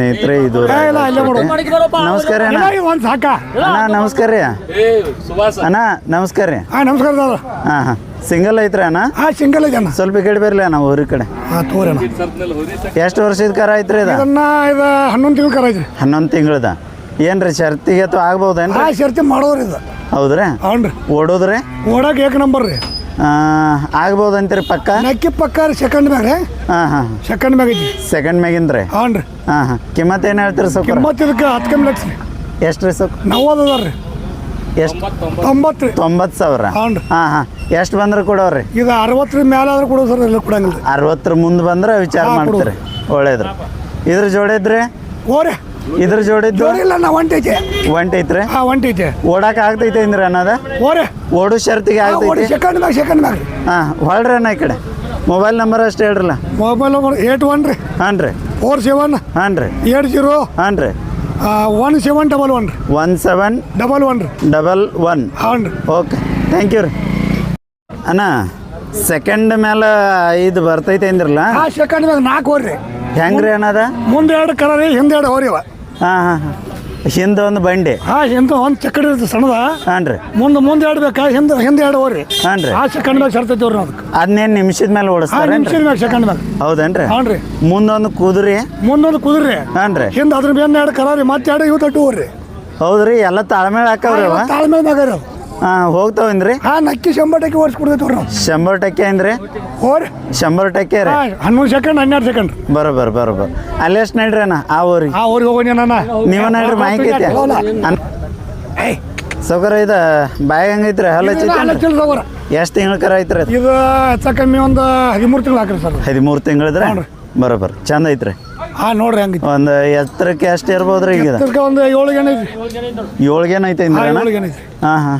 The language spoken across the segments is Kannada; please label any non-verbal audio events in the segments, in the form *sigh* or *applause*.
ಸ್ನೇಹಿತರೆ ಇದು ನಮಸ್ಕಾರ ಅಣ್ಣ. ಅಣ್ಣ ನಮಸ್ಕಾರ ರೀ. ಅಣ್ಣ ನಮಸ್ಕಾರ ರೀ. ಹಾಂ ನಮಸ್ಕಾರ ದಾದ ಹಾಂ ಹಾಂ. ಸಿಂಗಲ್ ಐತ್ರಿ ಅಣ್ಣ? ಹಾಂ ಸಿಂಗಲ್ ಐತಣ್ಣ ಸ್ವಲ್ಪ ಈ ಕಡೆ ಬರ್ಲಿ ಅಣ್ಣ ಊರಿ ಕಡೆ. ಹಾಂ ಅಣ್ಣ. ಎಷ್ಟು ವರ್ಷದ ಕರ ಐತ್ರಿ ಇದು? ಇದನ್ನ ಇದು ಹನ್ನೊಂದು ತಿಂಗಳು ಕರ ಐತ್ರಿ. ಹನ್ನೊಂದು ತಿಂಗಳದ. ಏನ್ರಿ ಶರ್ತಿಗೆ ಅಥವಾ ಆಗ್ಬೋದೇನ್ರಿ ಹಾಂ ಶರ್ತಿ ಮಾಡೋರಿ ಇದು. ಹೌದ್ರಿ? ಹ್ಞೂ ರೀ. ಓಡೋದ್ರಿ? ಓಡಕ್ಕೆ ಏಕ ನಂಬರ್ ರೀ. ಆಗ್ಬೋದಂತೀರಿ ಪಕ್ಕ? ನಕ್ಕಿ ಪಕ್ಕ ರೀ ಸೆಕೆಂಡ್ ಮ್ಯಾಗ ರೀ. ಹಾಂ ಹಾಂ. ಸೆಕೆಂಡ್ ಮ್ಯಾಗ ಐತಿ. ಸೆಕೆಂಡ್ ಮ್ಯಾಗಿಂದ್ರಿ ಹ್ಞೂ ರೀ. ಹಾಂ ಹಾಂ. ಕಿಮ್ಮತ್ ಏನು ಹೇಳ್ತೀರಿ ಸ್ವಲ್ಪ ಕಿಮ್ಮತ್ತು ಇದಕ್ಕೆ ಹತ್ತು ಕಮ್ಮಿ ಲಕ್ಷ ರೀ. ಎಷ್ಟು ರೀ ಸೊಕ್ಕ ನವ್ವದು ಅದಾರ ರೀ ಎಷ್ಟು ತೊಂಬತ್ತು ರೀ. ತೊಂಬತ್ತು ಸಾವಿರ? ಹ್ಞೂ ರೀ. ಹಾಂ ಹಾಂ. ಎಷ್ಟು ಬಂದ್ರೆ ಕೊಡೋರಿ ಇದು ಅರವತ್ತರ ಮೇಲೆ ಆದ್ರೆ ಕೊಡೋ ಸರ್ ಎಲ್ಲ ಕೊಡಂಗಿಲ್ಲ ರೀ. ಅರವತ್ತರ ಮುಂದೆ ಬಂದ್ರೆ ವಿಚಾರ ಹಾ. ಮಾಡ್ತೀರಿ. ಒಳ್ಳೇದ್ರಿ. ಇದ್ರ ಜೋಡಿದ್ರೆ ಓರೆ ಇದ್ರ ಜೋಡಿದ್ದು? ಜೋಡಿ ಇಲ್ಲ ನಾ ಒಂಟೈತೆ ಒಂಟೈತ್ರಿ ಹಾಂ ಒಂಟೈತೆ ಓಡಾಕ ಆಗ್ತೈತೆ ಅಂದ್ರೆ ಅನ್ನೋದ? ಓರೆ. ಓಡು ಶರ್ತಿಗೆ ಆಗ್ತೈತೆ? ಸೆಕೆಂಡ್ ಮ್ಯಾಗ ಸೆಕೆಂಡ್ ಮ್ಯಾಗ. ಹಾಂ ಹೊಳ್ರಿ ಅಣ್ಣ ಈ ಕಡೆ. ಮೊಬೈಲ್ ನಂಬರ್ ಅಷ್ಟೇ ಹೇಳ್ರಲ್ಲ? ಮೊಬೈಲ್ ನಂಬರ್ ಏಟ್ ಒನ್ ರೀ. ಹಾಂ ರೀ. ಫೋರ್ ಸೆವೆನ್ ಹಾಂ ರೀ. ಏಟ್ ಜೀರೋ ಹಾಂ ರೀ. ಒನ್ ಸೆವೆನ್ ಡಬಲ್ ಒನ್ ರೀ. ಒನ್ ಸೆವೆನ್ ಡಬಲ್ ಒನ್ ರೀ. ಡಬಲ್ ಒನ್ ಹಾಂ ರೀ. ಓಕೆ ಥ್ಯಾಂಕ್ ಯು ರೀ. ಅಣ್ಣ ಸೆಕೆಂಡ್ ಮೇಲೆ ಐದು ಬರ್ತೈತೆ ಅಂದ್ರಲ್ಲ ಸೆಕೆಂಡ್ ಮ್ಯಾಗ ನಾಲ್ಕು ಹೋರಿ ಹೆಂಗ್ರಿ ಅನ್ನದ? ಮುಂದೆ ಎರಡು ಕರ ರೀ ಹಿಂದೆ ಎರಡು ಹೋರಿ ಅವ. ಹಾಂ ಹಾಂ ಹಾಂ. ಹಿಂದೆ ಒಂದು ಬಂಡಿ. ಹಾ ಹಿಂದೆ ಒಂದು ಚಕ್ಕಡಿ ಇರ್ತದೆ ಸಣ್ಣದ. ಹಾಂ ರೀ. ಮುಂದೆ ಮುಂದೆ ಎರಡು ಬೇಕಾ ಹಿಂದೆ ಹಿಂದೆ ಎರಡು ಹೋರಿ. ಹಾಂ ರೀ. ಆ ಸೆಕೆಂಡ್ ಮ್ಯಾಗ ಸರ್ತೈತಿ ಅವ್ರಿ ಅದಕ್ಕೆ ಅದನ್ನೇನು ನಿಮಿಷದ ಮೇಲೆ ಓಡಿಸ್ತಾರೆ ನಿಮಿಷದ ಮ್ಯಾಗ ಸೆಕೆಂಡ್ ಮ್ಯಾಗ. ಹೌದೇನ್ರಿ ಹಾಂ ರೀ. ಮುಂದೊಂದು ಕುದುರೆ. ಮುಂದೊಂದು ಕುದುರೆ. ಹಾಂ ರೀ. ಹಿಂದೆ ಅದ್ರ ಮೇಲೆ ಎರಡು ಕರ ರೀ ಮತ್ತೆ ಎರಡು ಇವತ್ತು ಹೋಗ್ರಿ ಹೋರಿ. ಹೌದ್ರಿ ಎಲ್ಲ ತಾಳ್ಮೇಳ ಹಾಕವ್ರಿ ತಾಳ್ಮೇಳ ಮಗ ಮ್ಯಾಗ ರೀ ಅದು ಹಾಂ ಹೋಗ್ತಾವೇನ್ರಿ? ಹಾಂ ನಕ್ಕಿ ಶಂಬರ್ ಟಕ್ಕೆ ಅವ್ರಿ ನಾವು. ಶಂಬರ್ ಟಕ್ಕೆ ಅಂದ್ರಿ ಓರ್? ಶಂಬರ್ ಟಕ್ಕೆ ರೀ. ಹನ್ನೊಂದು ಸೆಕೆಂಡ್ ಹನ್ನೆರಡು ಸೆಕೆಂಡ್. ಬರೋಬರ್ ಬರೋಬರ್. ಅಲ್ಲಿ ಎಷ್ಟು ನಡ್ರಿ ಅಣ್ಣ ಆ ಊರಿಗೆ ಆ ಊರಿಗೆ ಹೋಗೋಣ ಅಣ್ಣ. ನೀವ ನಡ್ರಿ ಮಾಹಿತಿ ಐತೆ? ಸೌಕರ ಇದು? ಬಾಯಿ ಹೆಂಗೈತ್ರಿ ಹಲ್ಲ ಎಷ್ಟು ತಿಂಗಳ ಕರ ಐತ್ರಿ ಇದು ಹೆಚ್ಚ ಕಮ್ಮಿ ಒಂದು ಹದಿಮೂರು ತಿಂಗಳು ಹಾಕ್ರಿ ಸರ್. ಹದಿಮೂರು ತಿಂಗಳಿದ್ರೆ? ಬರೋಬರ್. ಚಂದ ಐತ್ರಿ. ಹಾ ನೋಡ್ರಿ ಹಂಗಿತ್ತು ಒಂದು ಎತ್ತರಕ್ಕೆ ಎಷ್ಟು ಇರ್ಬೋದ್ರಿ ಈಗ? ಒಂದು ಏಳು ಜನ ಐತಿ ಏಳು ಜನ ಐತಿ ಹಾಂ ಹಾಂ.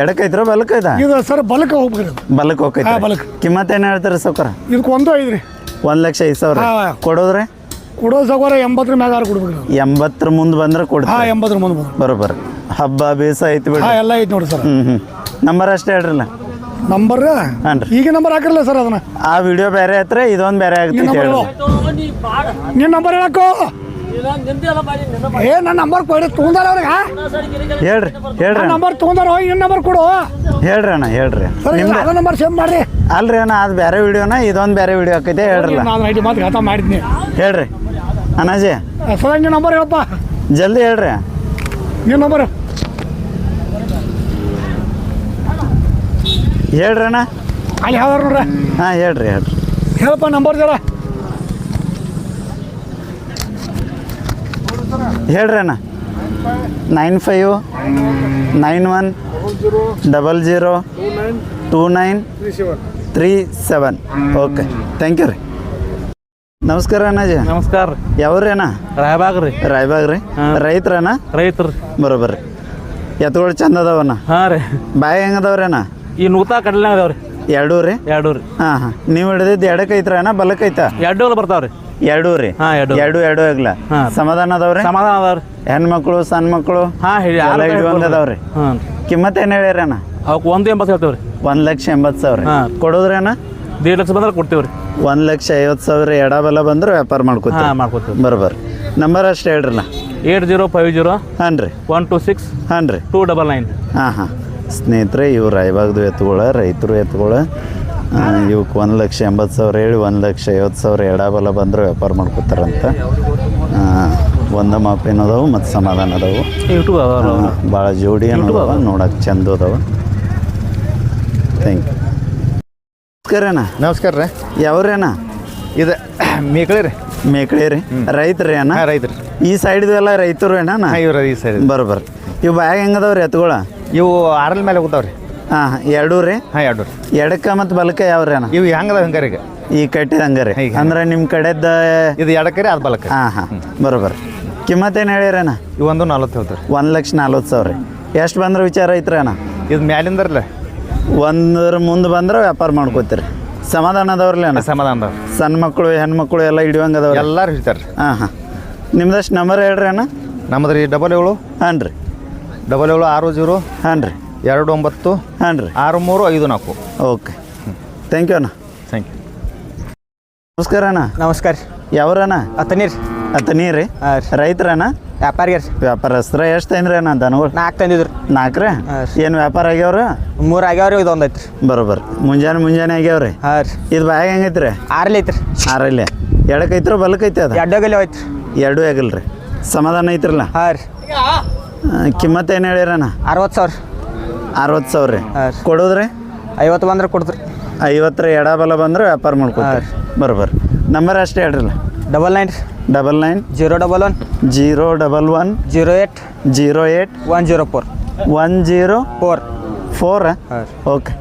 ಎಡಕ್ಕೈತ್ರ ಬಲಕ್ಕೈತ ಇದು ಸರ್ ಬಲಕ್ಕೆ ಹೋಗ್ಬೇಕು. ಬಲಕ್ಕೆ ಹೋಗೈತೆ ಹಾ, ಬಲಕ್ಕೆ. ಕಿಮ್ಮತ್ ಏನು ಹೇಳ್ತೀರಿ ಸೌಕರ ಇದಕ್ಕೆ ಒಂದು ಐದ್ರಿ ಒಂದು ಲಕ್ಷ ಐದು ಸಾವಿರ. ಕೊಡೋದ್ರೆ? ಕೊಡೋ ಸೌಕರ್ಯ ಎಂಬತ್ತರ ಮ್ಯಾಗ ಆರು ಕೊಡ್ಬೇಕ್ರಿ ಇದು. ಎಂಬತ್ತರ ಮುಂದೆ ಬಂದ್ರೆ ಹಾಂ ಕೊಡ್ತೀವಿ ಎಂಬತ್ತರ ಮುಂದೆ ಬಂದು. ಬರೋಬ್ಬರ ಹಬ್ಬ ಬೇಸ ಐತಿ ಬಿಡಿ ಹಾಂ ಎಲ್ಲ ಐತಿ ನೋಡಿ ಸರ್. ಹ್ಞೂ ಹ್ಞೂ ನಂಬರ್ ಅಷ್ಟೇ ಹೇಳ್ರಲ್ಲ? ನಂಬರ್ ಹಾಂ ರೀ. ಈಗ ನಂಬರ್ ಹಾಕಿರಲ್ಲ ಸರ್ ಅದನ್ನ. ಆ ವಿಡಿಯೋ ಬೇರೆ ಹತ್ರ ಇದೊಂದು ಬೇರೆ ಆಗುತ್ತೆ ನಿನ್ನ ನಂಬರ್ ಹೇಳಕ್ಕೋ. ಏ ನನ್ನ ನಂಬರ್ ಕೊಡಿ ತೊಗೊಂಡಾರ ಅವ್ರಿಗೆ ಹೇಳ್ರಿ ಹೇಳ್ರಿ ನಂಬರ್ ತೊಗೊಂಡಾರ ಹೋಗಿ ನಿನ್ನ ನಂಬರ್ ಕೊಡು. ಹೇಳ್ರಿ ಅಣ್ಣ ಹೇಳ್ರಿ. ನಿಮ್ದು ಅದ ನಂಬರ್ ಸೇವ್ ಮಾಡ್ರಿ. ಅಲ್ರಿ ಅಣ್ಣ ಅದು ಬೇರೆ ವಿಡಿಯೋನ ಇದೊಂದು ಬೇರೆ ವಿಡಿಯೋ ಹಾಕೈತೆ ಹೇಳ್ರಲ್ಲ. ನಾನು ಐಡಿ ಮಾತು ಖಾತಾ ಮಾಡಿದ್ನಿ. ಹೇಳ್ರಿ. ಅಣ್ಣಾಜಿ. ಸರ್ ನಿನ್ನ ನಂಬರ್ ಹೇಳಪ್ಪ. ಜಲ್ದಿ ಹೇಳ್ರಿ. ನಿಮ್ಮ ನಂಬರ್ ಹೇಳ್ರಿ ಅಣ್ಣ. ಅಲ್ಲಿ ಯಾವ್ದಾರ ನೋಡ್ರಿ. ಹಾಂ ಹೇಳ್ರಿ ಹೇಳ್ರಿ. ಹೇಳಪ್ಪ ನಂಬರ್ ಜರ. ಹೇಳ್ರಿ ಅಣ್ಣ. Nine five nine one double zero two nine three seven okay thank you ರೀ. ನಮಸ್ಕಾರ ಅಣ್ಣಾಜಿ. ನಮಸ್ಕಾರ ಯಾವ್ರಿ ಅಣ್ಣ? ರಾಯಬಾಗ್ ರೀ. ರಾಯಬಾಗ್ ರೀ. ರೈತರಣ್ಣ ರೈತರು ಬರೋಬರ್ರಿ ರೀ. ಎತ್ತುಗಳು ಚಂದ ಅದಾವಣ್ಣ ಹಾಂ ರೀ. ಬಾಯಿ ಹೆಂಗದವ್ರಿ ಅಣ್ಣ? ಈ ನೂತ ಕಡಲೆ ಅದಾವ್ರಿ ಎರಡೂ ರೀ? ಹಾ ರೀ. ಹಾಂ ಹಾಂ. ನೀವು ಹಿಡಿದಿದ್ದು ಎಡಕ್ಕೆ ಐತ್ರ ಅಣ್ಣ ಬಲಕ್ಕೆ ಐತಾ? ಎರಡೂ ಬರ್ತಾವ ರೀ. ಎರಡೂ ರೀ? ಹಾ, ಎರಡೂ. ಎರಡು ಎರಡು ಆಗ್ಲ? ಹಾಂ. ಸಮಾಧಾನ ಅದಾವ್ರಿ ಸಮಾಧಾನ ಅದಾವ ರೀ ಹೆಣ್ಮಕ್ಳು ಸಣ್ಣ ಮಕ್ಕಳು ಹಾ ಹೇಳಿ ಎಲ್ಲ ಹಿಡಿಯುವಂಗೆ ಅದಾವ್ರಿ ಹಾಂ. ಕಿಮ್ಮತ್ ಏನು ಹೇಳ್ಯಾರ ಅಣ್ಣ ಅವಕ್ಕೆ ಒಂದು ಎಂಬತ್ತು ಹೇಳ್ತೇವೆ ರೀ ಒಂದು ಲಕ್ಷ ಎಂಬತ್ತು ಸಾವಿರ. ಹಾಂ. ಕೊಡೋದ್ರಿ ಅಣ್ಣ ದೇಡ್ ಲಕ್ಷ ಬಂದ್ರೆ ಕೊಡ್ತೀವಿ ಒಂದ್ ಒಂದು ಲಕ್ಷ ಐವತ್ತು ಸಾವಿರ ಎಡಬಲ ಬಂದ್ರೆ ವ್ಯಾಪಾರ ಮಾಡ್ಕೊತೀವಿ. ಹಾಂ ಮಾಡ್ಕೊತೀವಿ. ಬರೋಬ್ಬರ ನಂಬರ್ ಅಷ್ಟೇ ಹೇಳ್ರಲ್ಲ ಏಟ್ ಜೀರೋ ಫೈವ್ ಜೀರೋ ಹಾಂ ರೀ. ಒನ್ ಟು ಸಿಕ್ಸ್ ಹಾಂ ರೀ. Two double nine. ಹಾಂ ಹಾಂ. ಸ್ನೇಹಿತರೆ ಇವು ರಾಯಬಾಗ್ದು ಎತ್ತುಗಳ ರೈತರು ಎತ್ತುಗಳು ಇವಕ್ಕೆ ಒಂದು ಲಕ್ಷ ಎಂಬತ್ತು ಸಾವಿರ ಹೇಳಿ ಒಂದು ಲಕ್ಷ ಐವತ್ತು ಸಾವಿರ ಎಡಬಲ ಬಂದರೂ ವ್ಯಾಪಾರ ಮಾಡ್ಕೊತಾರಂತ. ಒಂದು ಮಾಪಿನ ಅದಾವು ಮತ್ತು ಸಮಾಧಾನ ಅದಾವೆ. ಭಾಳ ಜೋಡಿ ಅನ್ನೋದು ನೋಡಕ್ಕೆ ಚಂದ ಅದಾವ. ಥ್ಯಾಂಕ್ ಯು ನಮಸ್ಕಾರ ಅಣ್ಣ. ನಮಸ್ಕಾರ ರೀ. ಯಾವ್ರೇನ ಇದು ಮೇಕಳಿ ರೀ. ಮೇಕಳಿ ರೀ? ರೈತ್ರಿ ಅಣ್ಣ? ಹಾಂ ರೈತರು. ಈ ಸೈಡ್ದು ಎಲ್ಲ ರೈತರು ಅಣ್ಣ? ಹಾಂ ಇವ್ರ ಈ ಸೈಡ್ ಬರ್ರಿ ಇವು ಬ್ಯಾಗ್ ಹೆಂಗದವ್ರಿ ಎತ್ತುಗಳ ಇವು ಆರಲ್ ಮೇಲೆ ಹೋಗ್ತಾವ್ರಿ ರೀ. ಹಾಂ ಎರಡೂ ರೀ? ಹಾಂ ಎರಡು ರೀ. ಎಡಕ್ಕ ಮತ್ತು ಯಾವ ರೀ ಅಣ್ಣ? ಇವು ಹೆಂಗದ ಹಂಗಾರ ಈಗ ಈ ಕಟ್ಟಿದ ಹಂಗಾರಿ. ಹೀಗೆ. ಅಂದ್ರೆ ನಿಮ್ಮ ಕಡೆದ ಇದು ಎಡಕ್ಕೆ ರೀ ಅದು ಬಲಕ್ಕೆ ಹಾಂ ಹಾಂ. ಬರೋಬ್ಬರ ಕಿಮ್ಮತ್ ಏನು ಹೇಳಿರಣ್ಣ ಇವು ಒಂದು ನಲ್ವತ್ತು ಹೇಳ್ತಾರೆ ಒಂದು ಲಕ್ಷ ನಲ್ವತ್ತು ಸಾವಿರ ರೀ. ಎಷ್ಟು ಬಂದ್ರೆ ವಿಚಾರ ಐತ್ರಿ ಅಣ್ಣ? ಇದು ಮ್ಯಾಲಿಂದರ್ಲ? ಒಂದ್ರ ಮುಂದೆ ಬಂದ್ರೆ ವ್ಯಾಪಾರ ಮಾಡ್ಕೋತೀರಿ. ಸಮಾಧಾನ ಅದಾವ್ರಲ್ಲ ಅಣ್ಣ? ಸಮಾಧಾನ ಅದಾವ ಸಣ್ಣ ಮಕ್ಕಳು ಹೆಣ್ಮಕ್ಳು ಎಲ್ಲ ಹಿಡಿಯುವಂಗೆ ಅದಾವ್ರಿ ಎಲ್ಲರೂ ಹಿಡಿತಾರೆ ರೀ. ಹಾಂ ಹಾಂ. ನಿಮ್ದಷ್ಟು ನಂಬರ್ ಹೇಳ್ರಿ ಅಣ್ಣ? ನಮ್ಮದು ರೀ ಡಬಲ್ ಏಳು. ಹಾಂ ರೀ ಡಬಲ್ ಏಳು ಆರು ಜೀರೋ. ಹಾಂ ರೀ ಎರಡು ಒಂಬತ್ತು ಹಾಂ ರೀ ಆರು ಮೂರು ಐದು ನಾಲ್ಕು. ಓಕೆ. ಥ್ಯಾಂಕ್ ಯು ಅಣ್ಣ. ಥ್ಯಾಂಕ್ ಯು ನಮಸ್ಕಾರ ಅಣ್ಣ. ನಮಸ್ಕಾರ ಯಾವ್ರಣ್ಣ? ಅತ್ತನೀರ್ ನೀರು ರೀ? ಹಾಂ ರೀ. ರೈತರಣ್ಣ? ವ್ಯಾಪಾರಿಗೆ ರೀ. ವ್ಯಾಪಾರಸ್ತ್ರ ಎಷ್ಟು ತಂದ್ರಿ ಅಣ್ಣ ದನಗಳು? ನಾಲ್ಕು ತಂದಿದ್ರು ನಾಲ್ಕ್ರಿ ಹಾಂ ಏನು ವ್ಯಾಪಾರ ಆಗ್ಯಾವ್ರ? ಮೂರು ಆಗ್ಯಾವ್ರಿ ಇದು ಒಂದು ಐತ್ರಿ. ಬರೋಬ್ಬರ ಮುಂಜಾನೆ ಮುಂಜಾನೆ ಆಗ್ಯಾವ್ರಿ? ಹಾಂ ರೀ. ಇದು ಬಾಯಾಗ ಹೆಂಗೈತ್ರಿ? ಆರಲ್ಲಿ ಐತ್ರಿ. ಆರಲ್ಲಿ. ಎಡಕ್ಕೈತ್ರ ಐತೆ ಅದು? ಎಡ್ಡೋಗಲ್ಲಿ ಐತ್ರಿ ಎರಡೂ ಆಗಲ್ರಿ ಸಮಾಧಾನ ಐತ್ರಲ್ಲ? ಹಾಂ ರೀ. ಕಿಮ್ಮತ್ ಏನು ಹೇಳಿರಣ್ಣ? ಅರವತ್ತು ಸಾವಿರ. ಅರವತ್ತು ಸಾವಿರ ರೀ. ಹಾಂ ರೀ. ಕೊಡೋದ್ರಿ? ಐವತ್ತು ಬಂದ್ರೆ ಕೊಡ್ತೀರಿ. ಐವತ್ತರ ಎಡಬಲ ಬಂದ್ರೆ ವ್ಯಾಪಾರ ಮಾಡ್ಕೊತಾರೆ ಬರೋಬ್ಬರ ನಂಬರ್ ಅಷ್ಟೇ ಹೇಳ್ರಲ್ಲ. Double nine double nine zero double one. Zero double one zero eight. Zero eight one zero four. One zero four. Four ಹಾಂ? ರೀ. ಓಕೆ.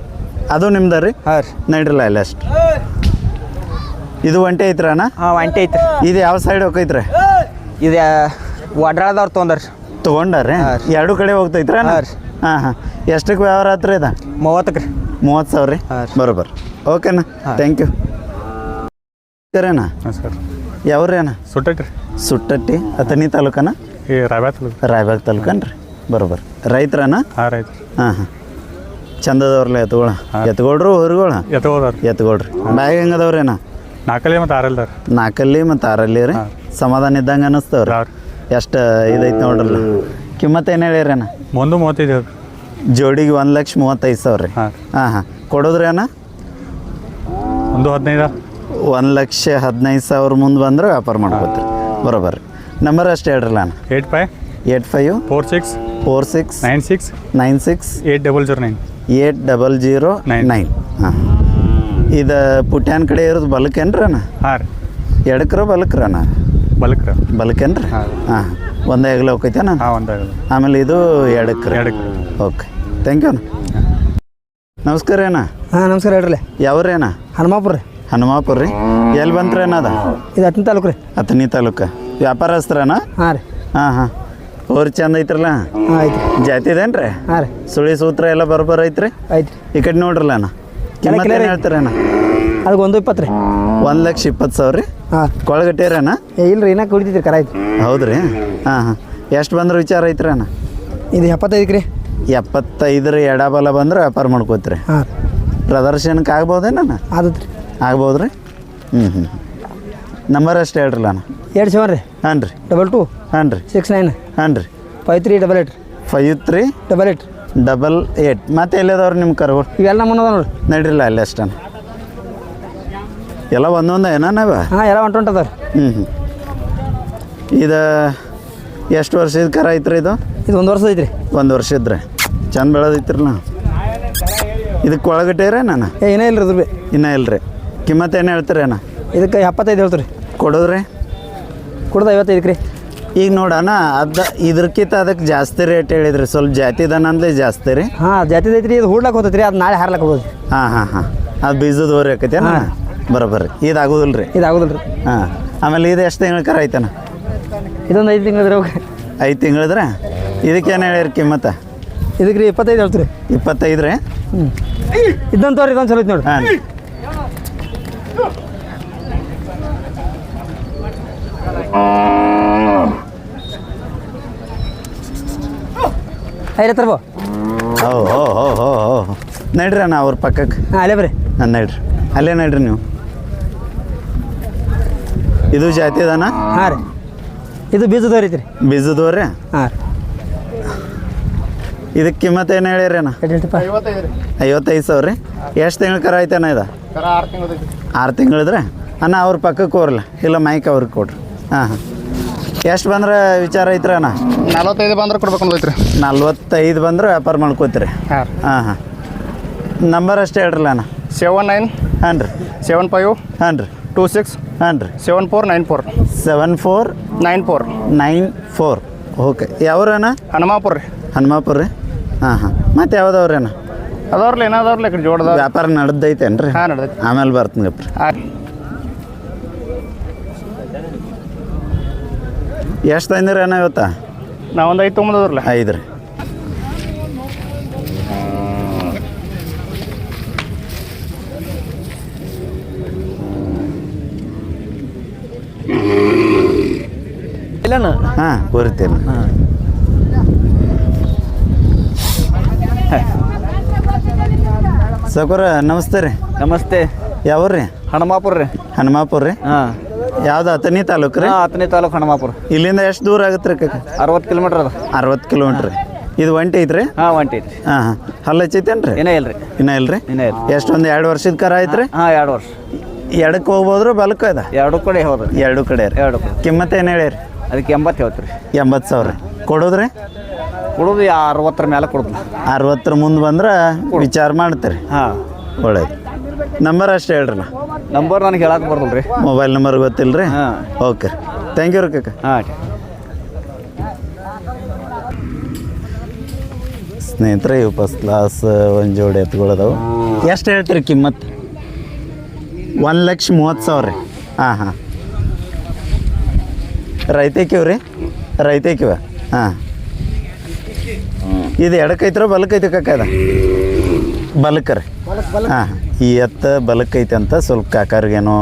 ಅದು ನಿಮ್ದು ರೀ? ಹಾಂ ರೀ. ನೈಡ್ರಲ್ಲ ಇಲ್ಲ ಅಷ್ಟು. ಇದು ಒಂಟೆ ಐತ್ರಣ್ಣ ಹಾಂ ಒಂಟಿ ಐತ್ರಿ. ಇದು ಯಾವ ಸೈಡ್ ಹೋಗೈತ್ರಿ? ಇದು ಒಡ್ರಾಳದವ್ರು ತೊಗೊಂಡ್ರಿ ತೊಗೊಂಡಾರ್ರಿ ಎರಡು ಕಡೆ ಹೋಗ್ತೈತ್ರ ಹಾಂ ರೀ. ಹಾಂ ಹಾಂ. ಎಷ್ಟಕ್ಕೆ ವ್ಯವಹಾರ ಆತ್ರಿ ಇದು ಮೂವತ್ತಕ್ಕೆ ರೀ. ಮೂವತ್ತು ಸಾವಿರ ರೀ? ಹಾಂ ರೀ. ಬರೋಬ್ಬರ ಓಕೆನಾ. ಥ್ಯಾಂಕ್ ಯು ಸರೇನಾ ನಮಸ್ಕಾರ. ಅಣ್ಣ? ಸುಟ್ಟೈತೆ ರೀ ಸುಟ್ಟಟ್ಟಿ ಅಥನಿ ತಾಲೂಕನ? ಈ ರಾಬ್ಯಾ ತಾಲೂಕು. ರಾಯಬಾಗ್ ತಾಲೂಕನ್ರಿ. ಬರೋಬ್ಬರ ರೈತರನ ಹಾಂ ರೈತ ಹಾಂ ಹಾಂ. ಚಂದದವ್ರಲ್ಲ ಎತ್ಕೊಳ. ಎತ್ಕೊಳ್ರು ಹೊರಗೋಳ? ಎತ್ತಗೋದಾರ ಎತ್ಕೊಳ್ರಿ ಬ್ಯಾಗ್ ಹೆಂಗದವ್ರೇನ ನಾಲ್ಕಲ್ಲಿ ಮತ್ತು ಆರಲ್ದಾರ ನಾಲ್ಕಲ್ಲಿ ಮತ್ತು ಆರಲ್ಲಿ ರೀ. ಸಮಾಧಾನ ಇದ್ದಂಗೆ ಅನ್ನಿಸ್ತವ್ರಿ ಎಷ್ಟು ಇದೈತೆ ನೋಡ್ರಲ್ಲ? ಕಿಮ್ಮತ್ತು ಏನು ಹೇಳಿರೇನ ಮುಂದೆ ಮೂವತ್ತೈದು ಅದು ಜೋಡಿಗೆ ಒಂದು ಲಕ್ಷ ಮೂವತ್ತೈದು ಸಾವಿರ ರೀ. ಹಾಂ. ಹಾಂ ಹಾಂ. ಕೊಡೋದ್ರಿ ಅಣ್ಣ? ಒಂದು ಹದಿನೈದು ಒಂದು ಲಕ್ಷ ಹದಿನೈದು ಸಾವಿರ ಮುಂದೆ ಬಂದ್ರೆ ವ್ಯಾಪಾರ ಮಾಡ್ಕೋತೀರಿ. ರೀ. ನಂಬರ್ ಅಷ್ಟು ಹೇಳ್ರಲ್ಲ ಅಣ್ಣ. Eight five? Eight five? Four six? Four six? Nine six? Nine six? Eight double zero nine? Eight double zero nine. Nine. ಹಾಂ. ಇದು ಪುಟ್ಯಾನ್ ಕಡೆ ಇರೋದು ಬಲಕೇನ್ರಿ ಅಣ್ಣ? ಹಾಂ ರೀ. ಎಡಕ್ರ ಬಲಕ್ರ ಅಣ್ಣ? ಬಲಕ್ರ. ಬಲಕೇನ್ರಿ ಹಾಂ. ಹಾಂ. ಒಂದೇ ಆಗಲ ಅಣ್ಣ? ಹಾಂ ಒಂದೇ ಆಮೇಲೆ ಇದು ಎಡಕ್ರ. ಎಡಕ್ಕೆ ಓಕೆ. ಥ್ಯಾಂಕ್ ಯು ಅಣ್ಣ. ನಮಸ್ಕಾರ ಅಣ್ಣ. ಹಾಂ ನಮಸ್ಕಾರ ಹೇಳ್ರಿ. ಯಾವ್ರಿ ಅಣ್ಣ? ಹನುಮಾಪುರ ರೀ. ಹನುಮಾಪುರ ರೀ. ಎಲ್ಲಿ ಬಂತ್ರಿ ಅಣ್ಣ ಅದ? ಇದು ಹತ್ತನೇ ತಾಲೂಕು ರೀ. ಹತ್ತನೇ ತಾಲೂಕ. ವ್ಯಾಪಾರಸ್ಥರನ ಹಾಂ ರೀ. ಹಾಂ ಹಾಂ. ಊರು ಚಂದ ಐತ್ರಲ್ಲ? ಜಾತಿ ಐತ್ರಿ ಜಾತಿದೇನ್ರಿ ಹಾಂ ರೀ. ಸುಳಿ ಸೂತ್ರ ಎಲ್ಲ ಬರೋಬ್ಬರ ಐತ್ರಿ? ಆಯ್ತು ಈ ಕಡೆ ನೋಡ್ರಲ್ಲ ಅಣ್ಣ. ಕಿಮ್ಮತ್ತು ಏನು ಐತಿ. ಹೇಳ್ತೀರಣ್ಣ ಅದಕ್ಕೆ ಒಂದು ಇಪ್ಪತ್ತು ರೀ. ಒಂದು ಲಕ್ಷ ಇಪ್ಪತ್ತು ಸಾವಿರ ರೀ? ಹಾಂ. ಕೊಳಗಟ್ಟೇರಣ್ಣ ಏ ಇಲ್ಲ ರೀ ಇನ್ನೂ ಕುಡಿತಿದ್ರಿ ಕರ ಐತಿ ಹೌದ್ರಿ? ಹಾಂ ಹಾಂ. ಎಷ್ಟು ಬಂದ್ರೆ ವಿಚಾರ ಐತ್ರಿ ಅಣ್ಣ? ಇದು ಎಪ್ಪತ್ತೈದಕ್ಕೆ ರೀ. ಎಪ್ಪತ್ತೈದರ ಎಡಬಲ ಬಂದ್ರೆ ವ್ಯಾಪಾರ ಮಾಡ್ಕೋತೀರಿ. ಹಾಂ. ಪ್ರದರ್ಶನಕ್ಕೆ ಆಗ್ಬೋದೇನ ಆದತ್ರಿ ಆಗ್ಬೋದು ರೀ ಹ್ಞೂ ಹ್ಞೂ ನಂಬರ್ ಅಷ್ಟು ಹೇಳ್ರಲ್ಲ ನಾನು ಎರಡು ಸೆವೆನ್ ರೀ. ಹಾಂ ರೀ. ಡಬಲ್ ಟು ಹಾಂ ರೀ. ಸಿಕ್ಸ್ ನೈನ್ ಹಾಂ ರೀ. Five three double eight five three double eight double eight ಮತ್ತೆ ಎಲ್ಲದವ್ರು ನಿಮ್ಮ ಕರುಗಳು? ಇವೆಲ್ಲ ನಮ್ಮನ್ನ ನೋಡಿ ನೋಡ್ರಿ. ನಡ್ರಿಲ್ಲ ಅಲ್ಲಿ ಅಷ್ಟೇ ಎಲ್ಲ ಒಂದೊಂದು ಏನ ನಾವ? ಹಾಂ ಎಲ್ಲ ಒನ್ ಟ್ವೆಂಟಿ ಅದಾವ ರೀ ಹ್ಞೂ ಹ್ಞೂ ಇದು ಎಷ್ಟು ವರ್ಷದ ಕರ ಐತ್ರಿ ಇದು? ಇದು ಒಂದು ವರ್ಷ ಐತ್ರಿ? ಒಂದು ವರ್ಷ ಇದ್ರೆ. ಚಂದ ಬೆಳೆದೈತ್ರಲ್ಲ ಇದಕ್ಕೆ ಒಳಗಟ್ಟೇರ ನಾನು? ಏ ಏನೇ ಇಲ್ಲ ರೀ ಅದ್ರ ಬಿ. ಇನ್ನೂ ಇಲ್ರಿ. ಕಿಮ್ಮತ್ತು ಹೇಳ್ತಾರೆ ಅಣ್ಣ? ಇದಕ್ಕೆ ಎಪ್ಪತ್ತೈದು ಹೇಳ್ತೀರಿ. ಕೊಡೋದ್ರಿ? ಕುಡ್ದು ಐವತ್ತೈದು ರೀ. ಈಗ ನೋಡೋಣ ಅದ ಇದ್ರಕ್ಕಿಂತ ಅದಕ್ಕೆ ಜಾಸ್ತಿ ರೇಟ್ ಹೇಳಿದ್ರಿ. ಸ್ವಲ್ಪ ಜಾತಿ ದನ ಅಂದ್ರೆ ಜಾಸ್ತಿ ರೀ. ಹಾಂ ಜಾತಿದ ಐತ್ರಿ ಇದು ಹೂಡ್ಲಕ್ಕೆ ಹೋಗ್ತೈತಿ ರೀ ಅದು ನಾಳೆ ಹಾರ್ಲಕ್ಕೆ ಹೋಗೋದು ಹಾಂ ಹಾಂ ಹಾಂ. ಅದು ಬೀಜದ ಓರಿ ಆಕೈತಿ ಹಾಂ. ಬರೋಬ್ಬರಿ ಇದು ಆಗೋದಿಲ್ಲ ರೀ. ಇದು ಆಗೋದಿಲ್ಲ ರೀ. ಹಾಂ. ಆಮೇಲೆ ಇದು ಎಷ್ಟು ತಿಂಗಳ ಕರ ಐತನ ಇದೊಂದು ಐದು ತಿಂಗಳು ಅವ್ಕೆ ಐದು ತಿಂಗಳಿದ್ರೆ ಇದಕ್ಕೇನು ಹೇಳಿರಿ ಕಿಮ್ಮತ್ತ? ಇದಕ್ಕೆ ರೀ ಇಪ್ಪತ್ತೈದು ಹೇಳ್ತೀರಿ. ಇಪ್ಪತ್ತೈದು ರೀ ಹ್ಞೂ ಇದೊಂದು ತೋರಿ ಇದೊಂದು ಚಲೋ ಐತಿ ನೋಡಿ ಹಾಂ ಐರ ತರ್ಬೋ ಓ ಹೋ ಹೋ ಹೋ ಹೋ. ನಡ್ರಿ ಅಣ್ಣ ಅವ್ರ ಪಕ್ಕಕ್ಕೆ ಹಾಂ ಅಲ್ಲೇ ಬರ್ರಿ. ಹಾಂ ನಡ್ರಿ. ಅಲ್ಲೇ ನಡ್ರಿ ನೀವು. ಇದು ಜಾತಿ ಅದಾನ? ಹಾಂ ರೀ. ಇದು ಬೀಜದವ್ರು ಐತಿ ರೀ ಬೀಜದವ್ರಿ? ಹಾಂ ರೀ. ಇದಕ್ಕೆ ಕಿಮ್ಮತ್ತು ಏನು ಹೇಳಿರಿ ಅಣ್ಣ? ಐವತ್ತೈದು ಸಾವಿರ ರೀ? ಎಷ್ಟು ತಿಂಗಳ ಕರ ಐತಣ್ಣ ಇದು? ಆರು ತಿಂಗಳಿದ್ರೆ ಅಣ್ಣ ಅವ್ರ ಪಕ್ಕಕ್ಕೆ ಹೋರಲ್ಲ ಇಲ್ಲ ಮೈಕ್ ಅವ್ರಿಗೆ ಕೊಡ್ರಿ. ಹಾಂ ಹಾಂ. ಎಷ್ಟು ಬಂದ್ರೆ ವಿಚಾರ ಐತ್ರಿ ಅಣ್ಣ? ನಲ್ವತ್ತೈದು ಬಂದ್ರೆ ಕೊಡ್ಬೇಕು ನಲ್ವತ್ತೈದು ಬಂದ್ರೆ ವ್ಯಾಪಾರ ಮಾಡ್ಕೋತೀರಿ? ಹಾಂ ಹಾಂ ಹಾಂ. ನಂಬರ್ ಅಷ್ಟೇ ಹೇಳ್ರಲ್ಲ ಅಣ್ಣ? ಸೆವೆನ್ ನೈನ್ ಹಾಂ ರೀ. ಸೆವೆನ್ ಫೈವ್ ಹಾಂ ರೀ. ಟೂ ಸಿಕ್ಸ್ ಹಾಂ ರೀ. Seven four nine four seven four nine four nine four. Okay. ಯಾವ್ರಣ್ಣ? Hanumapura ರೀ. ಹನುಮಾಪುರ ರೀ? ಹಾಂ ಹಾಂ. ಮತ್ತೆ ಯಾವ್ದವ್ರಣ್ಣ ಅದಾವ್ರಲ್ಲ ಏನಾದವ್ರಲ್ಲ ಈ ಕಡೆ ಜೋಡದ ವ್ಯಾಪಾರ ನಡೆದೈತೇನ್ರಿ? ಹಾಂ ನಡ್ದೈತಿ. ಆಮೇಲೆ ಬರ್ತೀನಿ ಗಪ್ರಿ. ಹಾಂ. ಎಷ್ಟು ತಂದಿರಿ ಅಣ್ಣ ಇವತ್ತ? ನಾವು ಒಂದು ಐದು ತೊಗೊಂಬದವ್ರಲ್ಲ ಐದು ರೀ ಇಲ್ಲಣ್ಣ ಹಾಂ. ಬರುತ್ತೇನೆ *laughs* ಸಕೋರ ನಮಸ್ತೆ ರೀ. ನಮಸ್ತೆ. ಯಾವ್ರಿ ಹನುಮಾಪುರ ರೀ. ಹನುಮಾಪುರ ರೀ? ಹಾಂ. ಯಾವ್ದು ಹತ್ತನೇ ತಾಲೂಕು ರೀ? ಹತ್ತನೇ ತಾಲೂಕು ಹನುಮಾಪುರ. ಇಲ್ಲಿಂದ ಎಷ್ಟು ದೂರ ಆಗುತ್ತೆ ರೀ ಅರವತ್ತು ಕಿಲೋಮೀಟ್ರ್ ಅದ. ಅರವತ್ತು ಕಿಲೋಮೀಟ್ರ್ ಇದು ಒಂಟಿ ಐತ್ರಿ? ಹಾಂ ಐತ್ರಿ. ಹಾಂ ಹಾಂ. ಹಲ್ಲ ಹಚ್ಚೈತೇನ್ರಿ? ರೀ ಏನೇ ಇಲ್ರಿ ಇನ್ನೂ ಇಲ್ರಿ ಇನ್ನೂ ಇಲ್ಲ. ಎಷ್ಟು ಒಂದು ಎರಡು ವರ್ಷದ ಕರ ಐತ್ರಿ? ಹಾಂ ಎರಡು ವರ್ಷ. ಎಡಕ್ಕೆ ಹೋಗ್ಬೋದ್ರಿ ಬಲಕ್ಕ ಅದ? ಎರಡು ಕಡೆ ಹೋದ್ರಿ ಎರಡು ಕಡೆ ರೀ. ಎರಡು ಕಡೆ. ಕಿಮ್ಮತ್ತು ಏನು ಹೇಳಿರಿ? ಅದಕ್ಕೆ ಎಂಬತ್ತು ಹೇಳ್ತೀರಿ ಎಂಬತ್ತು ಸಾವಿರ ಕೊಡೋದ್ರಿ? ಕೊಡೋದು ಯಾ ಅರವತ್ತರ ಮೇಲೆ ಕೊಡ್ತೀನಿ ಅರವತ್ತರ ಮುಂದೆ ಬಂದ್ರೆ ವಿಚಾರ ಮಾಡ್ತೀರಿ. ಹಾಂ. ಒಳ್ಳೇದು. ನಂಬರ್ ಅಷ್ಟೇ ಹೇಳ್ರಲ್ಲ ನಂಬರ್ ನನಗೆ ಹೇಳಕ್ಕೆ ಬರ್ತಲ್ಲ ರೀ ಮೊಬೈಲ್ ನಂಬರ್ ಗೊತ್ತಿಲ್ಲ ರೀ ಹಾಂ. ಓಕೆ ಥ್ಯಾಂಕ್ ಯು ರೀ ಕಕ್ಕ ಹಾಂ ಸ್ನೇಹಿತರೆ ಇವು ಫಸ್ಟ್ ಕ್ಲಾಸ್ ಒಂದು ಜೋಡಿ ಎತ್ಕೊಳ್ಳೋದವು ಎಷ್ಟು ಹೇಳ್ತೀರಿ ಕಿಮ್ಮತ್? ಒಂದು ಲಕ್ಷ ಮೂವತ್ತು ಸಾವಿರ ರೀ. ಹಾಂ ಹಾಂ. ರೈತಕ್ಕಿವ್ ರೀ ರೈತಕ್ಕಿವ ಹಾಂ. ಇದು ಎರಕ್ಕೈತ್ರ ಬಲಕೈತೆ ಕಾಕ ಅದ. ಬಲಕ್ಕೆ ರೀ. ಹಾಂ, ಈ ಎತ್ತ ಬಲಕ್ಕೈತೆ ಅಂತ ಸ್ವಲ್ಪ ಕಾಕಾರಿಗೇನೋ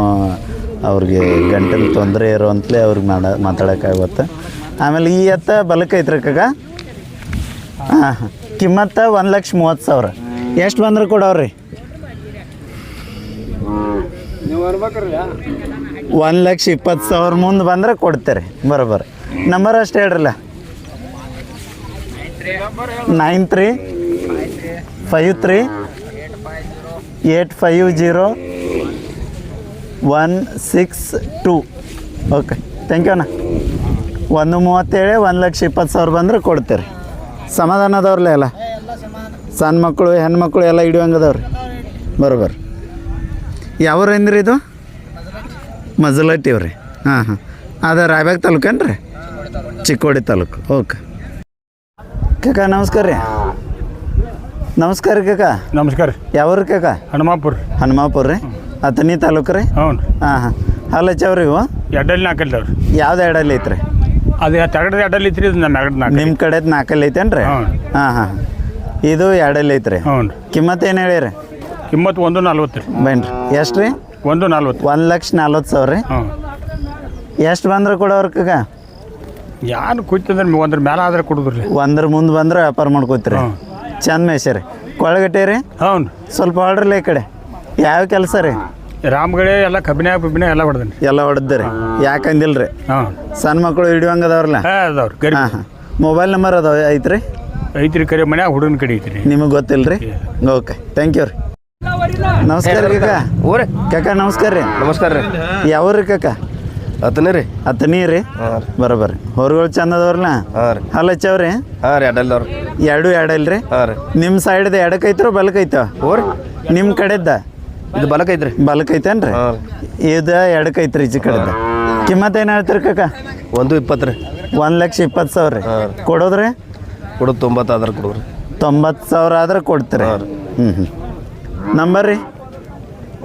ಅವ್ರಿಗೆ ಗಂಟಲು ತೊಂದರೆ ಇರೋಂತಲೇ ಅವ್ರಿಗೆ ಮಾಡ ಮಾತಾಡೋಕ್ಕಾಗುತ್ತೆ ಆಮೇಲೆ ಈ ಎತ್ತ ಬಲಕ್ಕೈತ್ರಿ ಕಕ್ಕ ಹಾಂ ಹಾಂ. ಕಿಮ್ಮತ್ತ ಒಂದು ಲಕ್ಷ ಮೂವತ್ತು ಸಾವಿರ. ಎಷ್ಟು ಬಂದ್ರೆ ಕೊಡವ್ರಿ ಒಂದು ಲಕ್ಷ ಇಪ್ಪತ್ತು ಸಾವಿರ ಮುಂದೆ ಬಂದ್ರೆ ಕೊಡ್ತೀರಿ. ಬರೋಬ್ಬರ ನಂಬರ್ ಅಷ್ಟು ಹೇಳ್ರಲ್ಲ. Nine three five three eight five zero one six two. Okay thank you ಅಣ್ಣ. ಒಂದು ಮೂವತ್ತೇಳು, ಒಂದು ಲಕ್ಷ ಇಪ್ಪತ್ತು ಸಾವಿರ ಬಂದ್ರೆ ಕೊಡ್ತೀರಿ. ಸಮಾಧಾನ ಅಲ್ಲ ಎಲ್ಲ? ಸಣ್ಣ ಮಕ್ಕಳು ಹೆಣ್ಮಕ್ಳು ಎಲ್ಲ ಹಿಡಿಯೋಂಗದವ್ರಿ ಬರೋಬ್ಬರ ಯಾವ ರೀ ಇದು? ಮಜಲಟ್ಟಿ ಅವ್ರಿ. ಹಾಂ ಹಾಂ. ಅದು ರಾಯಬಾಗ್ ತಾಲೂಕೇನು ರೀ ಚಿಕ್ಕೋಡಿ ತಾಲೂಕು. ಓಕೆ. ಕಾಕ ನಮಸ್ಕಾರ ರೀ. ನಮಸ್ಕಾರ ರೀ ಕಕ್ಕ ನಮಸ್ಕಾರ ಯಾವ್ರಿ ಕಾಕ? ಹನುಮಾಪುರ ಹನುಮಾಪುರ ರೀ. ಅತನಿ ತಾಲೂಕು ರೀ? ಹ್ಞೂ ಹಾಂ ಹಾಂ. ಅಲ್ಲ ಚವ್ರಿ ಇವು? ಎಡ್ಡಲ್ಲಿ ಅವ್ರಿ ಯಾವ್ದು ಎಡಲ್ಲಿ ಐತ್ರಿ? ಅದು ತಗಡದ ಎಡಲ್ಲಿ ಐತ್ರಿ ಇದು ನಮ್ಮ ನಾಲ್ಕು ನಿಮ್ಮ ಕಡೆ ನಾಲ್ಕಲ್ಲಿ ಐತೇನು ರೀ. ಹ್ಞೂ. ಹಾಂ ಹಾಂ. ಇದು ಎಡಲ್ಲಿ ಐತ್ರಿ. ಹ್ಞೂ ರೀ. ಕಿಮ್ಮತ್ ಏನು ಹೇಳಿರಿ? ಕಿಮ್ಮತ್ತು ಒಂದು ನಲ್ವತ್ತು ರೀ. ಬನ್ರಿ. ಎಷ್ಟು ರೀ? ಒಂದು ನಲ್ವತ್ತು. ಒಂದು ಲಕ್ಷ ನಲ್ವತ್ತು ಸಾವಿರ ರೀ. ಹ್ಞೂ. ಎಷ್ಟು ಬಂದ್ರೆ ಕೊಡೋರು ಕಗ ಯಾರು ಕುಯ್ತಂದ್ರೆ ಒಂದ್ರ ಮೇಲೆ ಆದ್ರೆ ಕೊಡುದ್ರಿ ಒಂದ್ರ ಮುಂದೆ ಬಂದ್ರೆ ವ್ಯಾಪಾರ ಮಾಡ್ಕೋತೀರಿ. ಚಂದ ಮೇಸರಿ ಕೊಳಗಟ್ಟೆ ರೀ? ಹೌನ್ ಸ್ವಲ್ಪ ಹೊಡ್ರಲ್ಲ ಈ ಕಡೆ. ಯಾವ ಕೆಲಸ ರೀ? ರಾಮಗಡೆ ಎಲ್ಲ ಕಬ್ಬಿನ ಕಬ್ಬಿನ ಎಲ್ಲ ಹೊಡೆದ್ರಿ ಎಲ್ಲ ಹೊಡೆದ್ರಿ ಯಾಕಂದಿಲ್ಲ ರೀ? ಹಾಂ. ಸಣ್ಣ ಮಕ್ಕಳು ಹಿಡಿಯೋಂಗೆ ಅದಾವ್ರಲ್ಲ ಹಾಂ ಅದಾವ್ರಿ. ಗರಿ ಹಾಂ ಮೊಬೈಲ್ ನಂಬರ್ ಅದಾವ ಐತ್ರಿ? ಐತ್ರಿ ಕರೆ ಮನ್ಯಾಗ ಹುಡುಗನ ಕಡೆ ಐತ್ರಿ. ನಿಮಗೆ ಗೊತ್ತಿಲ್ಲ ರೀ? ಓಕೆ. ಥ್ಯಾಂಕ್ ಯು ರೀ. ನಮಸ್ಕಾರ ರೀ ಕಾಕ. ಓರೆ ಕಾಕ ನಮಸ್ಕಾರ ರೀ. ನಮಸ್ಕಾರ ರೀ. ಯಾವ್ರಿ ರೀ ಕಾಕ? ಹತ್ತನೇ ರೀ? ಹತ್ತು ನೀ ರೀ. ಬರೋಬರ್ ಹೊರಗಳು ಚಂದ ಅದಾವ್ರಲ್ಲ ಹಲ್ಲ ಹಚ್ಚವ್ರಿ ಹಾಂ ರೀ ಅಡ್ಡಲ್ದವ್ರು. ಎರಡು ಎರಡಲ್ರಿ? ಹಾಂ ರೀ. ನಿಮ್ಮ ಸೈಡ್ದ ಎಡಕ್ಕೈತ್ರೋ ಬಲಕೈತೋ ಓರಿ ನಿಮ್ಮ ಕಡೆದ್ದ? ಇದು ಬಲಕೈತ್ರಿ ಬಲಕೈತೇನ್ರಿ ಇದು ಎಡಕ್ಕೈತ್ರಿ ಈಚೆ ಕಡೆದ ಕಿಮ್ಮತ್ ಏನು ಹೇಳ್ತೀರಿ ಕಾಕ? ಒಂದು ಇಪ್ಪತ್ತು ರೀ. ಒಂದು ಲಕ್ಷ ಇಪ್ಪತ್ತು ಸಾವಿರ ರೀ. ಕೊಡೋದ್ರಿ? ಕೊಡೋದು ತೊಂಬತ್ತು ಆದ್ರೆ ಕೊಡೋರಿ. ತೊಂಬತ್ತು ಸಾವಿರ ಆದ್ರೆ ಕೊಡ್ತೀರಿ. ಹ್ಞೂ ಹ್ಞೂ ನಂಬರ್ ರೀ?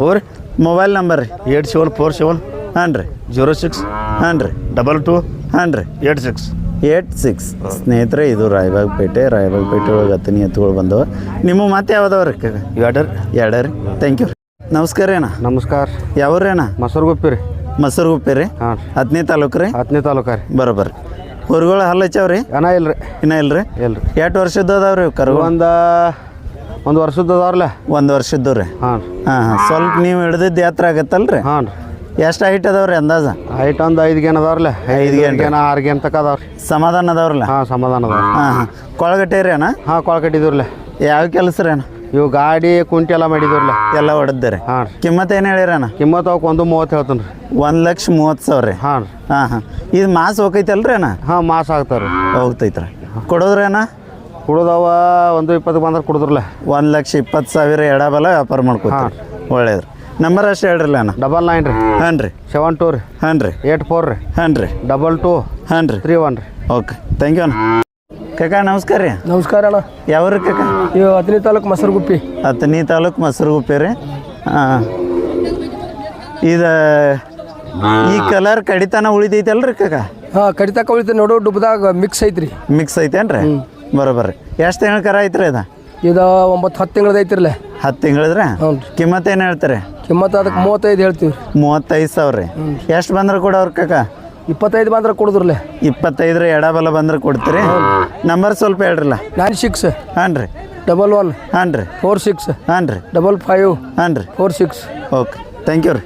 ಓರಿ ಮೊಬೈಲ್ ನಂಬರ್ ರೀ? ಏಟ್ ಸೆವೆನ್ ಫೋರ್ ಸೆವೆನ್ ಹಾಂ ರೀ ಜೀರೋ ಸಿಕ್ಸ್. ಹಾಂ ರೀ ಡಬಲ್ ಟು. ಹಾಂ ರೀ ಏಟ್ ಸಿಕ್ಸ್. Eight six. ಸ್ನೇಹಿತರೆ ಇದು ರಾಯಬಾಗ್ಪೇಟೆ. ರಾಯಬಾಗ್ಪೇಟೆ ಒಳಗೆ ಹತ್ತನಿ ಎತ್ತುಗಳು ಬಂದವು. ನಿಮ್ಮ ಮಾತು ಯಾವ್ದಾವ ರೀ ಎರಡರ್. ಎರಡು ಎರಡ ರೀ ಥ್ಯಾಂಕ್ ಯು ನಮಸ್ಕಾರ ರೀ ಅಣ್ಣ. ನಮಸ್ಕಾರ. ಯಾವ್ರಿ ಅಣ್ಣ? ಮೊಸರುಗುಪ್ಪಿ ರೀ. ಮೊಸರು ಗುಪ್ಪಿ ರೀ? ಹಾಂ ಹತ್ತನೇ ತಾಲೂಕು ರೀ? ಹತ್ತನೇ ತಾಲೂಕು ರೀ. ಬರೋಬ್ಬರಿ ಹೊರಗಳು ಹಲ್ಲು ಹಚ್ಚಾವ್ರಿ ಅಣ್ಣ ಇಲ್ಲ ರೀ ಇನ್ನ ಇಲ್ಲ ರೀ ಇಲ್ಲ ರೀ ಎಷ್ಟು ವರ್ಷದ್ದು ಅದಾವ್ರಿ ಕರು ಒಂದು ಒಂದು ವರ್ಷದ್ದು ಅದಾವ್ರಲ್ಲ? ಒಂದು ವರ್ಷದ್ದು ರೀ. ಹಾಂ ಹಾಂ ಹಾಂ. ಸ್ವಲ್ಪ ನೀವು ಹಿಡ್ದಿದ್ದು ಯಾತ್ರ ಆಗತ್ತಲ್ಲ ರೀ ಹಾಂ ರೀ ಎಷ್ಟು ಹೈಟ್ ಅದಾವ್ರಿ ಅಂದಾಜ? ಹೈಟ್ ಒಂದು ಐದು ಗೇನ್ ಅದಾವ್ರಲ್ಲ? ಐದು ಗೇನ್ ಆರು ಗೇನ್ ತಕ ಅದಾವ್ರಿ? ಸಮಾಧಾನ ಅದಾವ್ರಲ್ಲ? ಹಾಂ ಸಮಾಧಾನ ಅದಾವ ಹಾಂ ಹಾಂ. ಕೊಳಗಟ್ಟೆ ರೀ ಅಣ್ಣ ಹಾಂ ಕೊಳಗಟ್ಟಿದ್ರಲ್ಲ ಯಾವ ಕೆಲಸ ರೀ ಅಣ್ಣ? ಇವು ಗಾಡಿ ಕುಂಟಿ ಎಲ್ಲ ಮಾಡಿದ್ರಲ್ಲ ಎಲ್ಲ ಹೊಡೆದ್ರಿ ಹಾಂ ರೀ. ಕಿಮ್ಮತ್ ಏನು ಹೇಳಿರ ಅಣ್ಣ? ಕಿಮ್ಮತ್ ಅವಕ್ಕೆ ಒಂದು ಮೂವತ್ತು ಹೇಳ್ತೀನಿ ರೀ. ಒಂದು ಲಕ್ಷ ಮೂವತ್ತು ಸಾವಿರ ರೀ? ಹಾಂ ರೀ. ಹಾಂ ಹಾಂ. ಇದು ಮಾಸ್ ಹೋಗೈತಲ್ರಿ ಅಣ್ಣ? ಹಾಂ ಮಾಸ್ ಆಗ್ತಾವ್ರಿ. ಹೋಗ್ತೈತ್ರಿ ಕೊಡೋದ್ರಿ ಅಣ್ಣ? ಕುಡ್ದವ ಒಂದು ಇಪ್ಪತ್ತು ಬಂದ್ರೆ ಕುಡಿದ್ರಲ್ಲ. ಒಂದು ಲಕ್ಷ ಇಪ್ಪತ್ತು ಸಾವಿರ ಎಡಬಲ ವ್ಯಾಪಾರ ಮಾಡ್ಕೊತಾರೆ. ಒಳ್ಳೇದು ನಂಬರ್ ಅಷ್ಟು ಹೇಳ್ರಲ್ಲ ಅಣ್ಣ. ಡಬಲ್ ನೈನ್ ರೀ. ಹಾಂ ರೀ. ಸೆವೆನ್ ಟೂ ರೀ. ಹಾಂ ರೀ. ಏಟ್ ಫೋರ್ ರೀ. ಹಾಂ ರೀ. ಡಬಲ್ ಟೂ ಹಾಂ ರೀ. ತ್ರೀ ಒನ್ ರೀ. ಓಕೆ ಥ್ಯಾಂಕ್ ಯು ಅಣ್ಣ. ಕಾಕ ನಮಸ್ಕಾರ ರೀ. ನಮಸ್ಕಾರ ಅಣ್ಣ. ಯಾವ್ರಿ ಕಾಕ? ಇವು ಹತ್ತನೇ ತಾಲೂಕು ಮೊಸರುಗುಪ್ಪಿ. ಹತ್ತನೇ ತಾಲೂಕು ಮೊಸರುಗುಪ್ಪಿ ರೀ. ಹಾಂ. ಇದು ಈ ಕಲರ್ ಕಡಿತನ ಉಳಿದೈತಲ್ರಿ ಕಾಕ? ಹಾಂ ಕಡಿತಕ್ಕ ಉಳಿತ ನೋಡು ಡುಬ್ದಾಗ ಮಿಕ್ಸ್ ಐತ್ರಿ. ಮಿಕ್ಸ್ ಐತೇನ್ರಿ? ಬರೋಬರ್ರಿ ಎಷ್ಟು ತಿಂಗಳ ಕರ ಐತ್ರಿ ಇದು ಇದು ಒಂಬತ್ತು ಹತ್ತು ತಿಂಗಳದ ಐತಿರಲ್ಲ ಹತ್ತು ತಿಂಗಳಿದ್ರೆ? ಹ್ಞೂ ಕಿಮ್ಮತ್ ಏನು ಹೇಳ್ತಾರೆ? ಕಿಮ್ಮತ್ತು ಅದಕ್ಕೆ ಮೂವತ್ತೈದು ಹೇಳ್ತೀವಿ. ಮೂವತ್ತೈದು ಸಾವಿರ ರೀ. ಎಷ್ಟು ಬಂದ್ರೆ ಕೊಡೋರು ಕಾಕ? ಇಪ್ಪತ್ತೈದು ಬಂದ್ರೆ ಕೊಡುದ್ರಲ್ಲೇ? ಇಪ್ಪತ್ತೈದರ ಎಡಬಲ ಬಂದ್ರೆ ಕೊಡ್ತೀರಿ? ನಂಬರ್ ಸ್ವಲ್ಪ ಹೇಳ್ರಲ್ಲ. ನೈನ್ ಸಿಕ್ಸ್ ಹಾಂ ರೀ. ಡಬಲ್ ಒನ್ ಹಾಂ ರೀ. ಫೋರ್ ಸಿಕ್ಸ್ ಹಾಂ ರೀ. ಡಬಲ್ ಫೈವ್ ಹಾಂ ರೀ. Four six okay thank you ರೀ.